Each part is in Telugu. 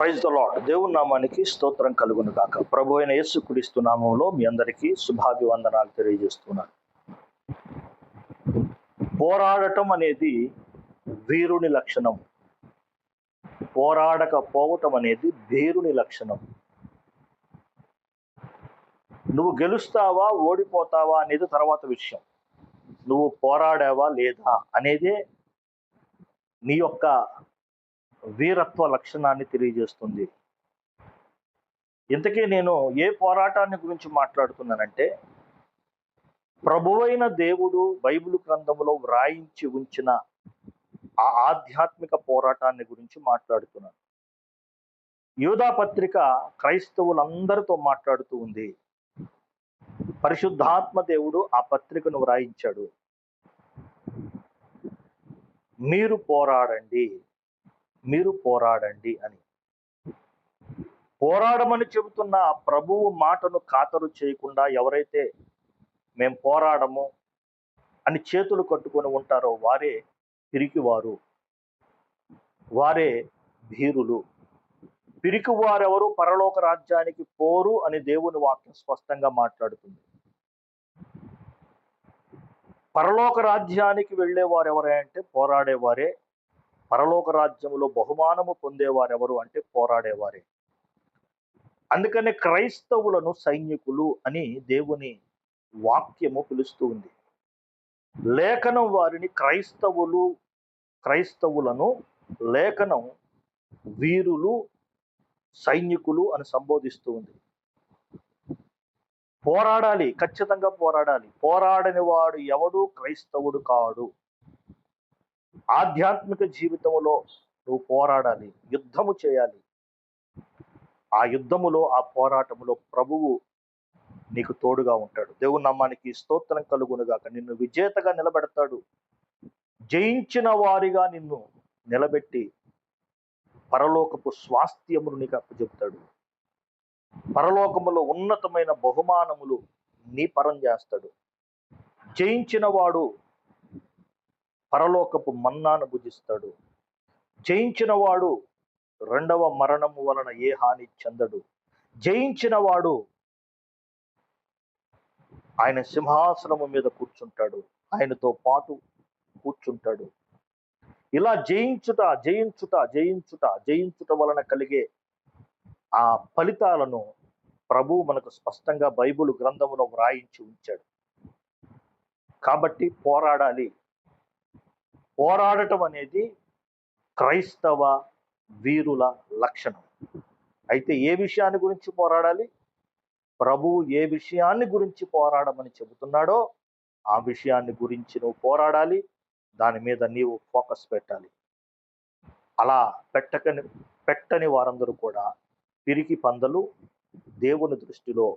ప్రైజ్ ద లాడ్ దేవుని నామానికి స్తోత్రం కలుగును కాక ప్రభు అయిన యేసుక్రీస్తు నామంలో మీ అందరికీ శుభాభివందనాలు తెలియజేస్తున్నాను. పోరాడటం అనేది వీరుని లక్షణం. పోరాడకపోవటం అనేది వీరుని లక్షణం. నువ్వు గెలుస్తావా ఓడిపోతావా అనేది తర్వాత విషయం. నువ్వు పోరాడావా లేదా అనేదే నీ యొక్క వీరత్వ లక్షణాన్ని తెలియజేస్తుంది. ఇంతకీ నేను ఏ పోరాటాన్ని గురించి మాట్లాడుతున్నానంటే ప్రభువైన దేవుడు బైబిల్ గ్రంథంలో వ్రాయించి ఉంచిన ఆ ఆధ్యాత్మిక పోరాటాన్ని గురించి మాట్లాడుతున్నాను. యూదా పత్రిక క్రైస్తవులందరితో మాట్లాడుతూ ఉంది. పరిశుద్ధాత్మ దేవుడు ఆ పత్రికను వ్రాయించాడు. మీరు పోరాడండి. మీరు పోరాడండి అని. పోరాడమని చెబుతున్న ప్రభువు మాటను ఖాతరు చేయకుండా ఎవరైతే మేము పోరాడము అని చేతులు కట్టుకొని ఉంటారో వారే పిరికివారు. వారే భీరులు. పిరికి వారెవరు పరలోక రాజ్యానికి పోరు అని దేవుని వాక్యం స్పష్టంగా మాట్లాడుతుంది. పరలోక రాజ్యానికి వెళ్ళే వారు అంటే పోరాడేవారే పరలోక రాజ్యములో బహుమానము పొందేవారెవరు అంటే పోరాడేవారే. అందుకనే క్రైస్తవులను సైనికులు అని దేవుని వాక్యము పిలుస్తూ ఉంది. లేఖనం వారిని క్రైస్తవులు క్రైస్తవులను లేఖనం వీరులు సైనికులు అని సంబోధిస్తూ ఉంది. పోరాడాలి ఖచ్చితంగా పోరాడాలి. పోరాడని వాడు ఎవడు? క్రైస్తవుడు కాడు. ఆధ్యాత్మిక జీవితంలో నువ్వు పోరాడాలి యుద్ధము చేయాలి. ఆ యుద్ధములో ఆ పోరాటములో ప్రభువు నీకు తోడుగా ఉంటాడు. దేవుని నమ్మానికి స్తోత్రం కలుగునుగాక. నిన్ను విజేతగా నిలబెడతాడు. జయించిన వారిగా నిన్ను నిలబెట్టి పరలోకపు స్వాస్థ్యమును నీకు అప్పచెప్తాడు. పరలోకములో ఉన్నతమైన బహుమానములు నీ పరం చేస్తాడు. జయించిన వాడు పరలోకపు మన్నాను భుజిస్తాడు. జయించిన వాడు రెండవ మరణము వలన ఏ హాని చెందడు. జయించిన వాడు ఆయన సింహాసనము మీద కూర్చుంటాడు. ఆయనతో పాటు కూర్చుంటాడు. ఇలా జయించుట జయించుట జయించుట జయించుట వలన కలిగే ఆ ఫలితాలను ప్రభు మనకు స్పష్టంగా బైబిల్ గ్రంథములో వ్రాయించి ఉంచాడు. కాబట్టి పోరాడాలి. పోరాడటం అనేది క్రైస్తవ వీరుల లక్షణం. అయితే ఏ విషయాన్ని గురించి పోరాడాలి? ప్రభువు ఏ విషయాన్ని గురించి పోరాడమని చెబుతున్నాడో ఆ విషయాన్ని గురించి నువ్వు పోరాడాలి. దాని మీద నీవు ఫోకస్ పెట్టాలి. అలా పెట్టకని పెట్టని వారందరూ కూడా పిరికి పందలు దేవుని దృష్టిలో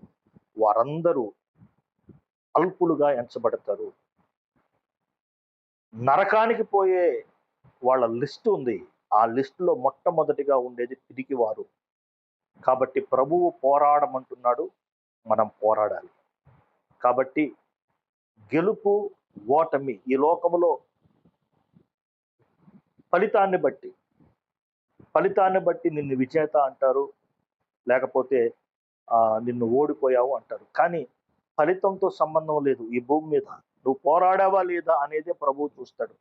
వారందరూ అల్పులుగా ఎంచబడతారు. నరకానికి పోయే వాళ్ళ లిస్ట్ ఉంది. ఆ లిస్టులో మొట్టమొదటిగా ఉండేది పిరికివారు. కాబట్టి ప్రభువు పోరాడమంటున్నాడు మనం పోరాడాలి. కాబట్టి గెలుపు ఓటమి ఈ లోకములో ఫలితాన్ని బట్టి ఫలితాన్ని బట్టి నిన్ను విజేత అంటారు లేకపోతే నిన్ను ఓడిపోయావు అంటారు. కానీ ఫలితంతో సంబంధం లేదు ఈ భూమి మీద. నువ్వు పోరాడావా లేదా అనేదే ప్రభువు చూస్తాడు.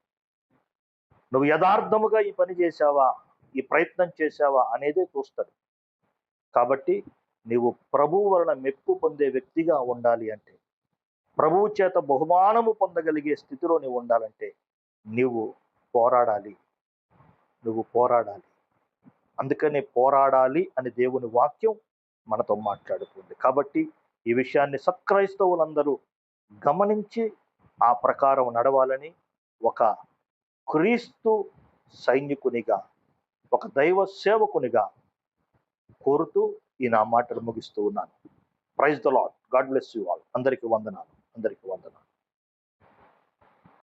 నువ్వు యథార్థముగా ఈ పని చేశావా? ఈ ప్రయత్నం చేశావా? అనేదే చూస్తాడు. కాబట్టి నీవు ప్రభువు వలన మెప్పు పొందే వ్యక్తిగా ఉండాలి అంటే ప్రభువు చేత బహుమానము పొందగలిగే స్థితిలో నీవు ఉండాలంటే నీవు పోరాడాలి. నువ్వు పోరాడాలి. అందుకనే పోరాడాలి అని దేవుని వాక్యం మనతో మాట్లాడుతుంది. కాబట్టి ఈ విషయాన్ని సత్క్రైస్తవులందరూ గమనించి ఆ ప్రకారం నడవాలని ఒక క్రీస్తు సైనికునిగా ఒక దైవ సేవకునిగా కోరుతూ ఈ నా మాటలు ముగిస్తూ ఉన్నాను. Praise the lord God bless you all అందరికీ వందనాలు. అందరికీ వందనాలు.